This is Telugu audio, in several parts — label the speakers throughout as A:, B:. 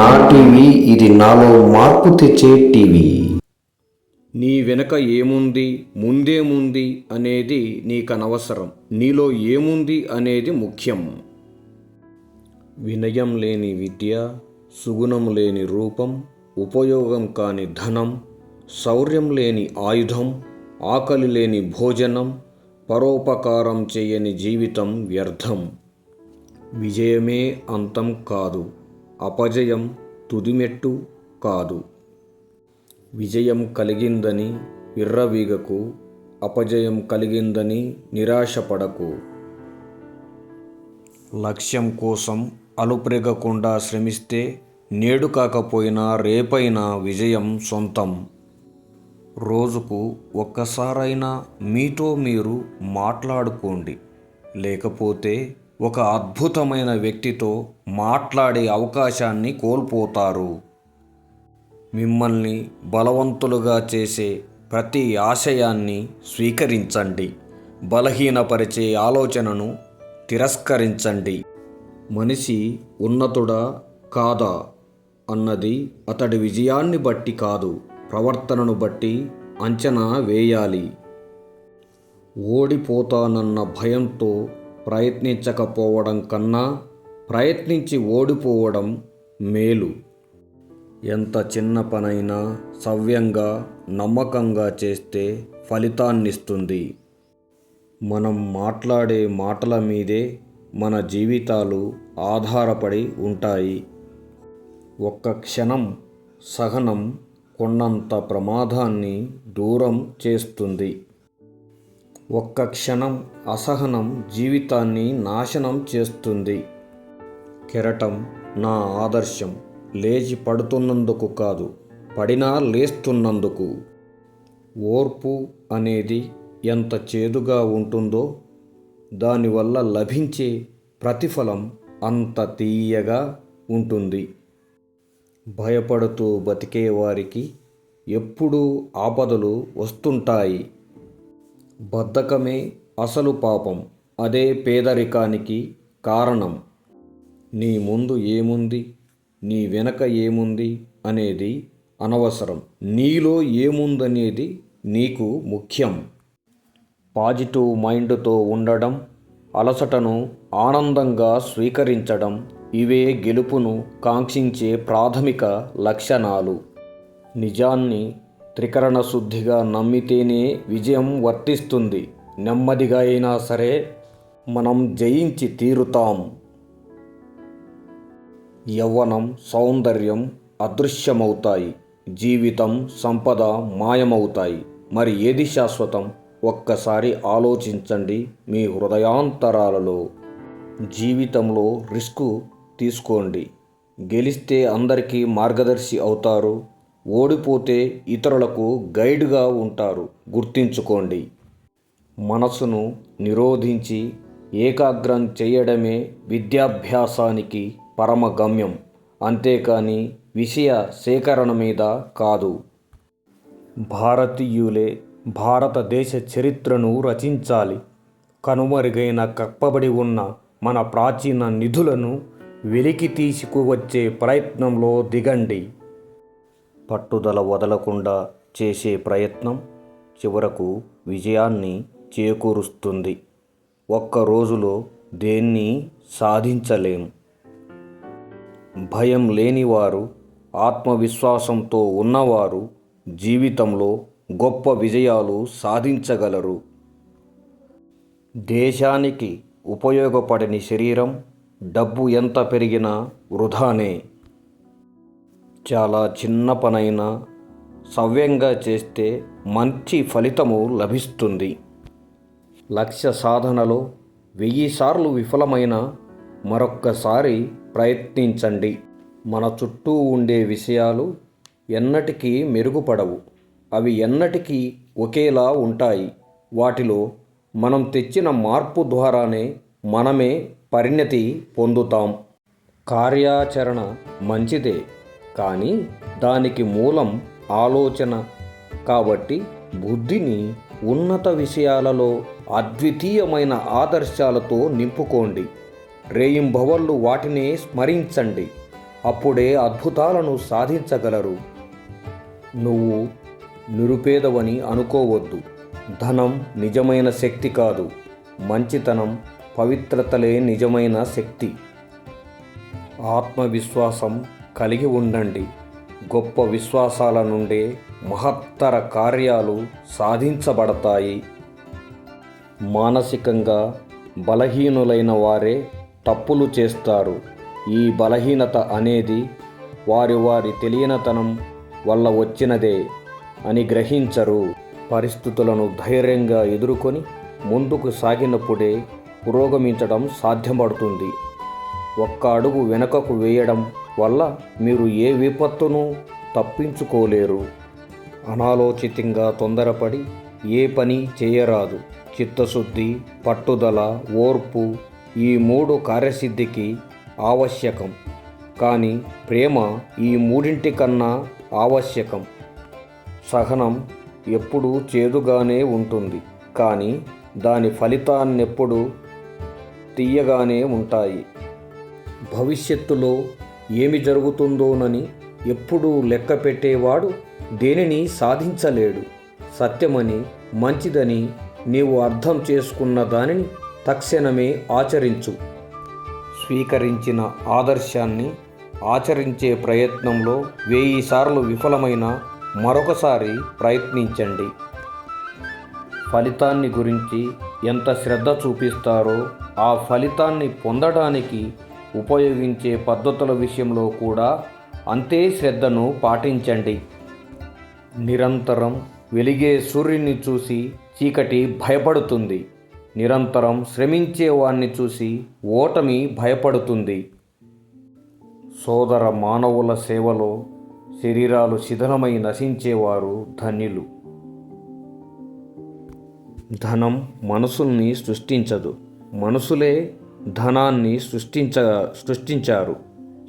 A: నా టీవీ ఇది నాలో మార్పు తెచ్చే టీవీ.
B: నీ వెనక ఏముంది ముందేముంది అనేది నీకనవసరం. నీలో ఏముంది అనేది ముఖ్యం. వినయం లేని విద్య సుగుణం లేని రూపం ఉపయోగం కాని ధనం శౌర్యం లేని ఆయుధం ఆకలి లేని భోజనం పరోపకారం చేయని జీవితం వ్యర్థం. విజయమే అంతం కాదు. అపజయం తుదిమెట్టు కాదు. విజయం కలిగిందని విర్రవీగకు అపజయం కలిగిందని నిరాశపడకు. లక్ష్యం కోసం అలుపెరగకుండా శ్రమిస్తే నేడు కాకపోయినా రేపైనా విజయం సొంతం. రోజుకు ఒక్కసారైనా మీతో మీరు మాట్లాడుకోండి. లేకపోతే ఒక అద్భుతమైన వ్యక్తితో మాట్లాడే అవకాశాన్ని కోల్పోతారు. మిమ్మల్ని బలవంతులుగా చేసే ప్రతి ఆశయాన్ని స్వీకరించండి. బలహీనపరిచే ఆలోచనను తిరస్కరించండి. మనిషి ఉన్నతుడా కాదా అన్నది అతడి విజయాన్ని బట్టి కాదు ప్రవర్తనను బట్టి అంచనా వేయాలి. ఓడిపోతానన్న భయంతో ప్రయత్నించకపోవడం కన్నా ప్రయత్నించి ఓడిపోవడం మేలు. ఎంత చిన్న పనైనా సవ్యంగా నమ్మకంగా చేస్తే ఫలితాన్నిస్తుంది. మనం మాట్లాడే మాటల మీదే మన జీవితాలు ఆధారపడి ఉంటాయి. ఒక్క క్షణం సహనం కొన్నంత ప్రమాదాన్ని దూరం చేస్తుంది. ఒక్క క్షణం అసహనం జీవితాన్ని నాశనం చేస్తుంది. కెరటం నా ఆదర్శం. లేచి పడుతున్నందుకు కాదు పడినా లేస్తున్నందుకు. ఓర్పు అనేది ఎంత చేదుగా ఉంటుందో దానివల్ల లభించే ప్రతిఫలం అంత తీయగా ఉంటుంది. భయపడుతూ బతికే వారికి ఎప్పుడూ ఆపదలు వస్తుంటాయి. బద్ధకమే అసలు పాపం. అదే పేదరికానికి కారణం. నీ ముందు ఏముంది? నీ వెనక ఏముంది? అనేది అనవసరం. నీలో ఏముందనేది నీకు ముఖ్యం. పాజిటివ్ మైండ్తో ఉండడం అలసటను ఆనందంగా స్వీకరించడం ఇవే గెలుపును కాంక్షించే ప్రాథమిక లక్షణాలు. నిజాన్ని త్రికరణ శుద్ధిగా నమ్మితేనే విజయం వర్తిస్తుంది. నెమ్మదిగా అయినా సరే మనం జయించి తీరుతాం. యవ్వనం సౌందర్యం అదృశ్యమవుతాయి. జీవితం సంపద మాయమవుతాయి. మరి ఏది శాశ్వతం? ఒక్కసారి ఆలోచించండి మీ హృదయాంతరాలలో. జీవితంలో రిస్క్ తీసుకోండి. గెలిస్తే అందరికీ మార్గదర్శి అవుతారు. ఓడిపోతే ఇతరులకు గైడ్గా ఉంటారు. గుర్తించుకోండి మనసును నిరోధించి ఏకాగ్రం చేయడమే విద్యాభ్యాసానికి పరమ గమ్యం అంతేకాని విషయ సేకరణ మీద కాదు. భారతీయులే భారతదేశ చరిత్రను రచించాలి. కనుమరుగైన కప్పబడి ఉన్న మన ప్రాచీన నిధులను వెలికి తీసుకువచ్చే ప్రయత్నంలో దిగండి. పట్టుదల వదలకుండా చేసే ప్రయత్నం చివరకు విజయాన్ని చేకూరుస్తుంది. ఒక్క రోజులో దేన్ని సాధించలేం. భయం లేనివారు ఆత్మవిశ్వాసంతో ఉన్నవారు జీవితంలో గొప్ప విజయాలు సాధించగలరు. దేశానికి ఉపయోగపడని శరీరం డబ్బు ఎంత పెరిగినా వృధానే. చాలా చిన్న పనైనా సవ్యంగా చేస్తే మంచి ఫలితము లభిస్తుంది. లక్ష్య సాధనలో వెయ్యి సార్లు విఫలమైన మరొక్కసారి ప్రయత్నించండి. మన చుట్టూ ఉండే విషయాలు ఎన్నటికీ మెరుగుపడవు. అవి ఎన్నటికీ ఒకేలా ఉంటాయి. వాటిలో మనం తెచ్చిన మార్పు ద్వారానే మనమే పరిణతి పొందుతాం. కార్యాచరణ మంచిదే. కానీ దానికి మూలం ఆలోచన. కాబట్టి బుద్ధిని ఉన్నత విషయాలలో అద్వితీయమైన ఆదర్శాలతో నింపుకోండి. రేయింబవళ్ళు వాటినే స్మరించండి. అప్పుడే అద్భుతాలను సాధించగలరు. నువ్వు నిరుపేదవని అనుకోవద్దు. ధనం నిజమైన శక్తి కాదు. మంచితనం పవిత్రతలే నిజమైన శక్తి. ఆత్మవిశ్వాసం కలిగి ఉండండి. గొప్ప విశ్వాసాల నుండే మహత్తర కార్యాలు సాధించబడతాయి. మానసికంగా బలహీనులైన వారే తప్పులు చేస్తారు. ఈ బలహీనత అనేది వారి వారి తెలియనతనం వల్ల వచ్చినదే అని గ్రహించరు. పరిస్థితులను ధైర్యంగా ఎదుర్కొని ముందుకు సాగినప్పుడే పురోగమించడం సాధ్యపడుతుంది. ఒక్క అడుగు వెనుకకు వేయడం వల్ల మీరు ఏ విపత్తును తప్పించుకోలేరు. అనాలోచితంగా తొందరపడి ఏ పని చేయరాదు. చిత్తశుద్ధి పట్టుదల ఓర్పు ఈ మూడు కార్యసిద్ధికి ఆవశ్యకం. కానీ ప్రేమ ఈ మూడింటి కన్నా ఆవశ్యకం. సహనం ఎప్పుడూ చేదుగానే ఉంటుంది. కానీ దాని ఫలితాన్నెప్పుడు తీయగానే ఉంటాయి. భవిష్యత్తులో ఏమి జరుగుతుందోనని ఎప్పుడూ లెక్క పెట్టేవాడు దేనిని సాధించలేడు. సత్యమని మంచిదని నీవు అర్థం చేసుకున్న దానిని తక్షణమే ఆచరించు. స్వీకరించిన ఆదర్శాన్ని ఆచరించే ప్రయత్నంలో వెయ్యి సార్లు విఫలమైన మరొకసారి ప్రయత్నించండి. ఫలితాన్ని గురించి ఎంత శ్రద్ధ చూపిస్తారో ఆ ఫలితాన్ని పొందడానికి ఉపయోగించే పద్ధతుల విషయంలో కూడా అంతే శ్రద్ధను పాటించండి. నిరంతరం వెలిగే సూర్యుని చూసి చీకటి భయపడుతుంది. నిరంతరం శ్రమించే వాణ్ణి చూసి ఓటమి భయపడుతుంది. సోదర మానవుల సేవలో శరీరాలు శిథిలమై నశించేవారు ధన్యులు ధనం మనసుల్ని సృష్టించదు. మనసులే ధనాన్ని సృష్టించ సృష్టించారు.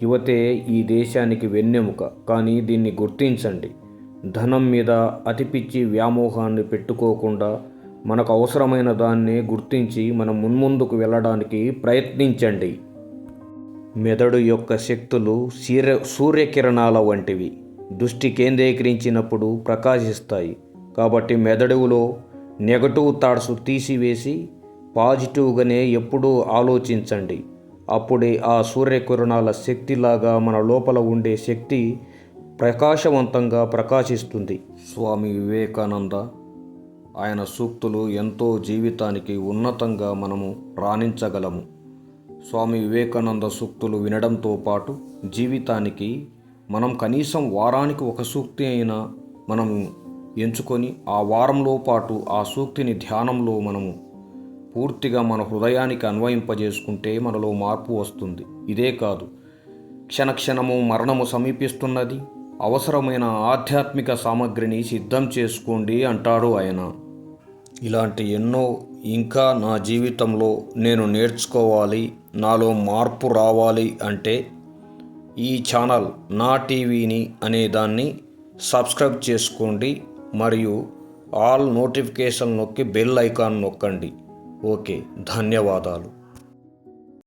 B: యువతే ఈ దేశానికి వెన్నెముక కానీ దీన్ని గుర్తించండి. ధనం మీద అతిపిచ్చి వ్యామోహాన్ని పెట్టుకోకుండా మనకు అవసరమైన దాన్ని గుర్తించి మనం మున్ముందుకు వెళ్ళడానికి ప్రయత్నించండి. మెదడు యొక్క శక్తులు సూర్య సూర్యకిరణాల వంటివి. దృష్టి కేంద్రీకరించినప్పుడు ప్రకాశిస్తాయి. కాబట్టి మెదడులో నెగటివ్ థాట్స్ తీసివేసి పాజిటివ్గానే ఎప్పుడూ ఆలోచించండి. అప్పుడే ఆ సూర్యకిరణాల శక్తిలాగా మన లోపల ఉండే శక్తి ప్రకాశవంతంగా ప్రకాశిస్తుంది. స్వామి వివేకానంద ఆయన సూక్తులు ఎంతో జీవితానికి ఉన్నతంగా మనము రాణించగలము. స్వామి వివేకానంద సూక్తులు వినడంతో పాటు జీవితానికి మనం కనీసం వారానికి ఒక సూక్తి అయినా మనము ఎంచుకొని ఆ వారంలో పాటు ఆ సూక్తిని ధ్యానంలో మనము పూర్తిగా మన హృదయానికి అన్వయింపజేసుకుంటే మనలో మార్పు వస్తుంది. ఇదే కాదు క్షణక్షణము మరణము సమీపిస్తున్నది. అవసరమైన ఆధ్యాత్మిక సామగ్రిని సిద్ధం చేసుకోండి అంటాడు ఆయన. ఇలాంటి ఎన్నో ఇంకా నా జీవితంలో నేను నేర్చుకోవాలి నాలో మార్పు రావాలి అంటే ఈ ఛానల్ నా టీవీని అనే దాన్ని సబ్స్క్రైబ్ చేసుకోండి మరియు ఆల్ నోటిఫికేషన్ నొక్కి బెల్ ఐకాన్ నొక్కండి. ఓకే ధన్యవాదాలు.